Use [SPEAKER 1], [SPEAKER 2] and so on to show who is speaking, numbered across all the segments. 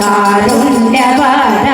[SPEAKER 1] കാരുണ്യവാദ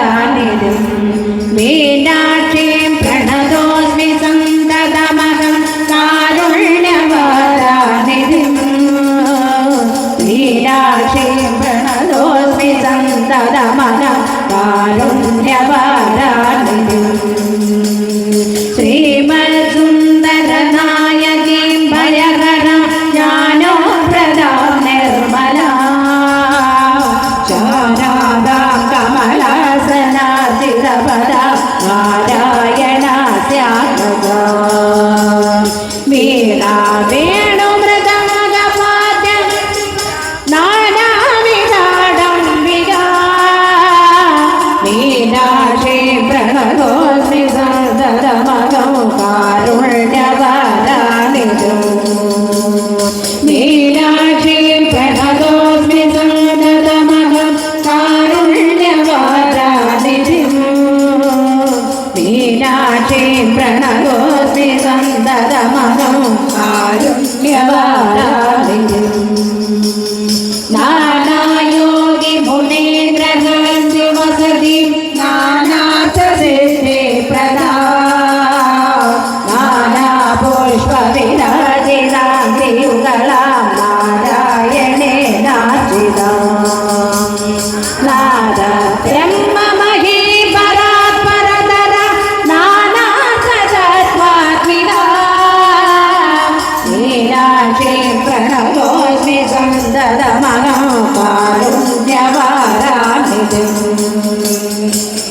[SPEAKER 1] പരമമം കാരുണ്യവാദ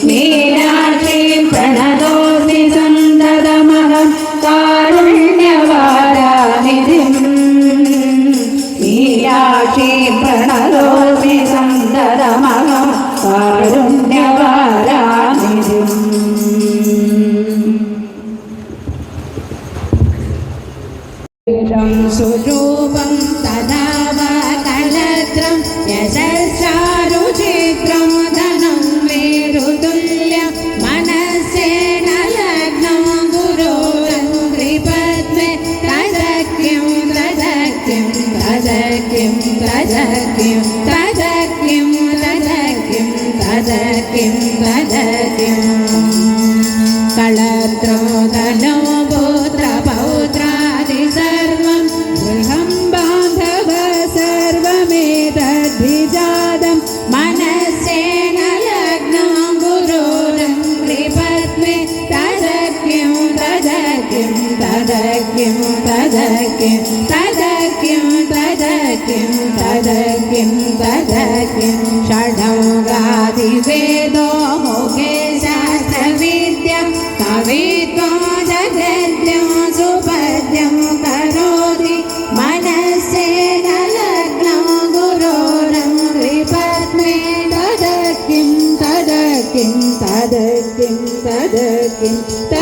[SPEAKER 1] മീനാക്ഷി പ്രണതോസി സന്തതമഹം കാരുണ്യവാരാമിതിം മീനാക്ഷി പ്രണതോസി സന്തതമഹം കാരുണ്യവാരാമിതിം സ്വരൂപം തദാ തദക്കിം തദക്കിം തദക്കിം തദക്കിം തദക്കിം കളത്രോദനോ സർവം ഗൃഹം ബാന്ധവ സർവമേതദ്വിജാതം മനസ്സേന ലഗ്നം ഗുരോരം കൃപത്മേ തദക്കിം തദക്കിം തദക്കിം തദക്കിം തദക്കിം തദ किं तद किं तद किं षडो गादिवेदो मुखे जाथविद्यं कवित्वं जगद्यं सुपद्यं करोति मनसेन लग्नं गुरोरं त्रिपद्मे तद किं तद किं तद किं तद किं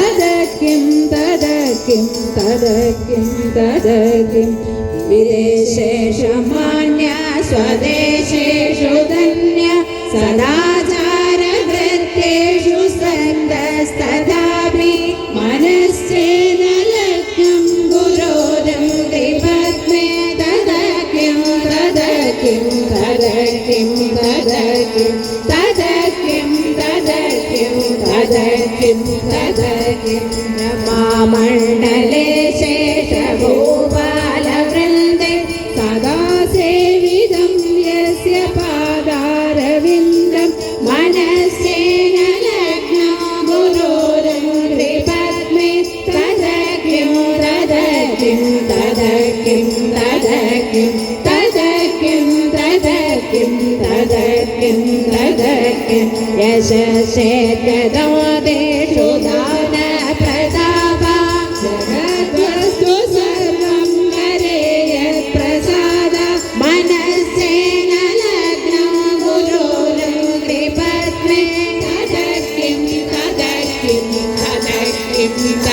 [SPEAKER 1] मान्या स्वदेशेषु धन्या सदाचारवृत्तेषु सन्तस्तदापि मनस्येन गुरोदं गुरोजं तद किं तद किं तद किं तद किं तद किं तद किं तद किं तद किं मामण्डले शेषभू യശസേ കഥാദേശുധാ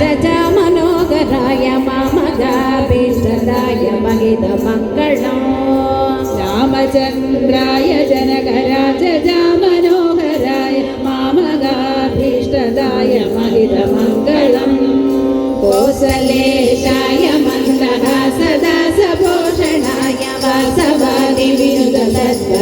[SPEAKER 1] जा मनोहराय मामगारीष्ठदाय महितमङ्गलं रामचन्द्राय जनकराज च जा मनोहराय मामगारीष्ठदाय महितमङ्गलम्। कोसलेशाय मन्दः सदा सभोषणाय वासवादिविनुदत्त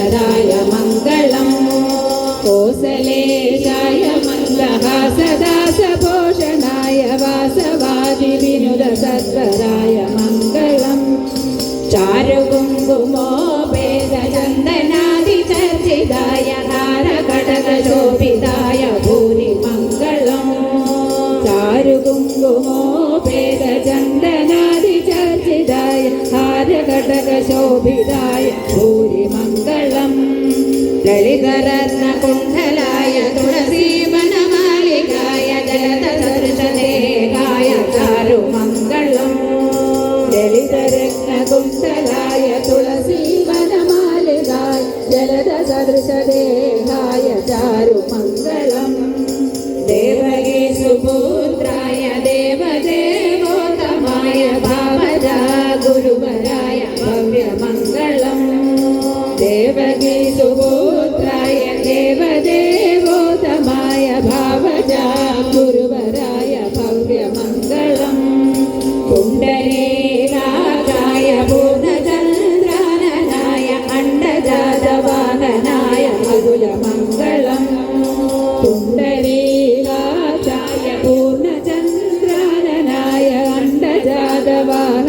[SPEAKER 1] കുന്തലായ തുളസി വനമാലികായ് ജലദ സദൃശദേ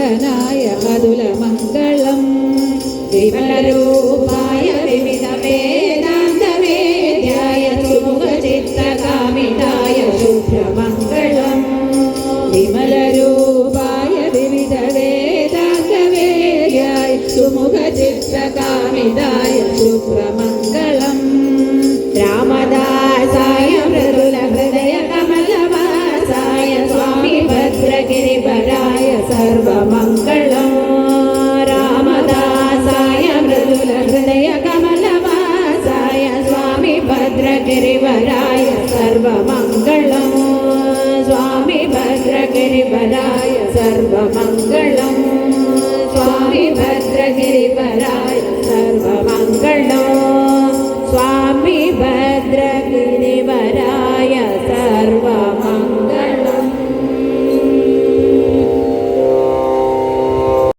[SPEAKER 1] ശങ്കരനായ മധുരമംഗളം. വിമലരൂപായ വിവിധ വേദാന്തവേദ്യായ സുമുഖചിത്തകാമിതായ ശുഭ്രമംഗളം. വിമലരൂപായ വിവിധ വേദാന്തവേദ്യായ സുമുഖചിത്തകാമിതായ ശുഭ്രമംഗളം. രാമദാ சர்வ மங்களம் ராமதாசாய மிருதுல ஹய கமலவாசாய சுவாமி பத்ரகிரிவராய சர்வ